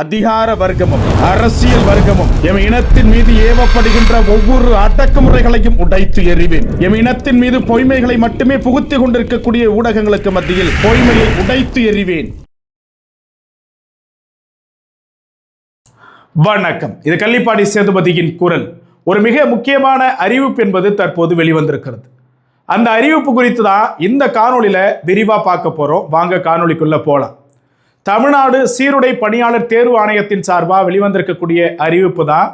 அதிகார வர்க்கமும் அரசியல் வர்க்கமும் எம் இனத்தின் மீது ஏவப்படுகின்ற ஒவ்வொரு அடக்குமுறைகளையும் உடைத்து எறிவேன். எம் இனத்தின் மீது பொய்மைகளை மட்டுமே புகுத்திக் கொண்டிருக்கக்கூடிய ஊடகங்களுக்கு மத்தியில் பொய்மையை உடைத்து எறிவேன். வணக்கம். இது கள்ளிப்பாடி சேதுபதியின் குரல். ஒரு மிக முக்கியமான அறிவிப்பு என்பது தற்போது வெளிவந்திருக்கிறது. அந்த அறிவிப்பு குறித்து தான் இந்த காணொலியில விரிவா பார்க்க போறோம். வாங்க காணொலிக்குள்ள போலாம். தமிழ்நாடு சீருடை பணியாளர் தேர்வு ஆணையத்தின் சார்பாக வெளிவந்திருக்கக்கூடிய அறிவிப்பு தான்.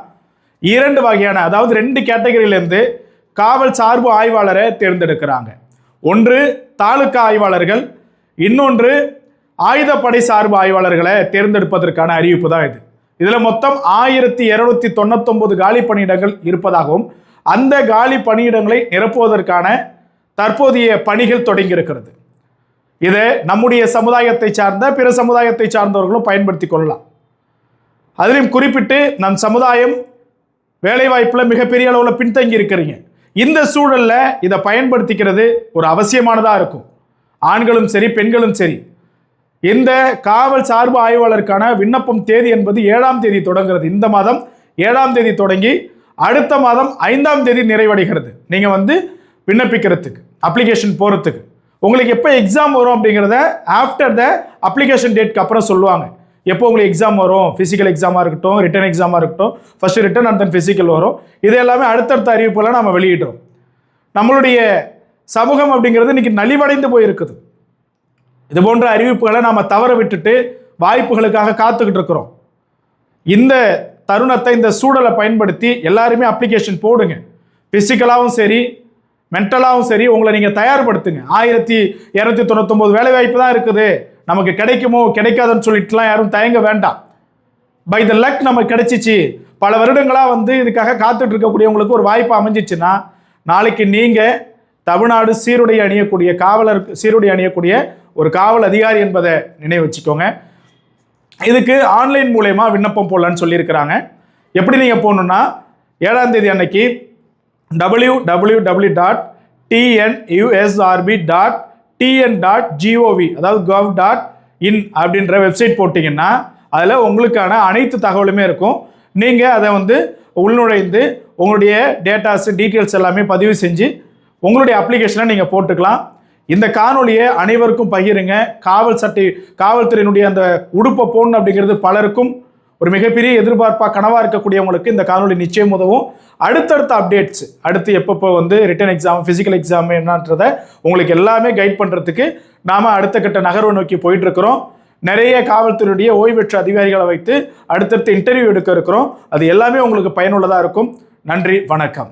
இரண்டு வகையான அதாவது ரெண்டு கேட்டகரியிலேருந்து காவல் சார்பு ஆய்வாளரை தேர்ந்தெடுக்கிறாங்க. ஒன்று தாலுகா ஆய்வாளர்கள். இன்னொன்று ஆயுதப்படை சார்பு ஆய்வாளர்களை தேர்ந்தெடுப்பதற்கான அறிவிப்பு தான் இது. இதில் மொத்தம் ஆயிரத்தி இருநூத்தி தொண்ணூத்தொம்பது காலி பணியிடங்கள் இருப்பதாகவும் அந்த காலி பணியிடங்களை நிரப்புவதற்கான தற்போதைய பணிகள் தொடங்கியிருக்கிறது. இது நம்முடைய சமுதாயத்தை சார்ந்த பிற சமுதாயத்தை சார்ந்தவர்களும் பயன்படுத்தி கொள்ளலாம். அதிலும் குறிப்பிட்டு நம் சமுதாயம் வேலைவாய்ப்பில் மிகப்பெரிய அளவில் பின்தங்கி இருக்கிறீங்க. இந்த சூழலில் இதை பயன்படுத்திக்கிறது ஒரு அவசியமானதாக இருக்கும். ஆண்களும் சரி பெண்களும் சரி. இந்த காவல் சார்பு ஆய்வாளருக்கான விண்ணப்பம் தேதி என்பது ஏழாம் தேதி தொடங்குறது இந்த மாதம் ஏழாம் தேதி தொடங்கி அடுத்த மாதம் ஐந்தாம் தேதி நிறைவடைகிறது. நீங்கள் வந்து விண்ணப்பிக்கிறதுக்கு அப்ளிகேஷன் போகிறதுக்கு உங்களுக்கு எப்போ எக்ஸாம் வரும் அப்படிங்கிறத ஆஃப்டர் த அப்ளிகேஷன் டேட்க்கு அப்புறம் சொல்லுவாங்க. எப்போ உங்களுக்கு எக்ஸாம் வரும்? ஃபிசிக்கல் எக்ஸாமாக இருக்கட்டும் ரிட்டன் எக்ஸாமாக இருக்கட்டும். First written and then physical வரும். இது எல்லாமே அடுத்தடுத்த அறிவிப்பெல்லாம் நம்ம வெளியிடுறோம். நம்மளுடைய சமூகம் அப்படிங்கிறது இன்னைக்கு நலிவடைந்து போயிருக்குது. இது போன்ற அறிவிப்புகளை நாம் தவற விட்டுட்டு வாய்ப்புகளுக்காக காத்துக்கிட்டு இருக்கிறோம். இந்த தருணத்தை இந்த சூழலை பயன்படுத்தி எல்லாருமே அப்ளிகேஷன் போடுங்க. ஃபிசிக்கலாகவும் சரி மென்டலாகவும் சரி உங்களை நீங்கள் தயார்படுத்துங்க. ஆயிரத்தி இரநூத்தி தொண்ணூத்தொம்பது வேலை வாய்ப்பு தான் இருக்குது. நமக்கு கிடைக்குமோ கிடைக்காதுன்னு சொல்லிட்டுலாம் யாரும் தயங்க வேண்டாம். பை த லக் நமக்கு கிடைச்சிச்சு. பல வருடங்களாக வந்து இதுக்காக காத்துட்டு இருக்கக்கூடியவங்களுக்கு ஒரு வாய்ப்பு அமைஞ்சிச்சுன்னா நாளைக்கு நீங்கள் தமிழ்நாடு சீருடை அணியக்கூடிய காவலர் சீருடை அணியக்கூடிய ஒரு காவல் அதிகாரி என்பதை நினைவு வச்சுக்கோங்க. இதுக்கு ஆன்லைன் மூலயமா விண்ணப்பம் போடலான்னு சொல்லியிருக்கிறாங்க. எப்படி நீங்கள் போகணுன்னா ஏழாம் தேதி அன்னைக்கு W W W dot TNUSRB dot TN dot GOV அதாவது கவ் டாட் இன் அப்படின்ற வெப்சைட் போட்டிங்கன்னா அதில் உங்களுக்கான அனைத்து தகவலுமே இருக்கும். நீங்கள் அதை வந்து உள்நுழைந்து உங்களுடைய டேட்டாஸ் டீட்டெயில்ஸ் எல்லாமே பதிவு செஞ்சு உங்களுடைய அப்ளிகேஷனை நீங்கள் போட்டுக்கலாம். இந்த காணொலியை அனைவருக்கும் பகிருங்க. காவல் சட்டை காவல்துறையினுடைய அந்த உடுப்பை போடணும் அப்படிங்கிறது பலருக்கும் ஒரு மிகப்பெரிய எதிர்பார்ப்பாக கனவாக இருக்கக்கூடியவங்களுக்கு இந்த காணொலி நிச்சயம் உதவும். அடுத்தடுத்த அப்டேட்ஸ் அடுத்து எப்பப்போ வந்து ரிட்டன் எக்ஸாம் ஃபிசிக்கல் எக்ஸாம் என்னன்றத உங்களுக்கு எல்லாமே கைட் பண்ணுறதுக்கு நாம் அடுத்த கட்ட நகர்வை நோக்கி போயிட்டுருக்கிறோம். நிறைய காவல்துறையுடைய ஓய்வு பெற்ற அதிகாரிகளை வைத்து அடுத்தடுத்து இன்டர்வியூ எடுக்க இருக்கிறோம். அது எல்லாமே உங்களுக்கு பயனுள்ளதாக இருக்கும். நன்றி வணக்கம்.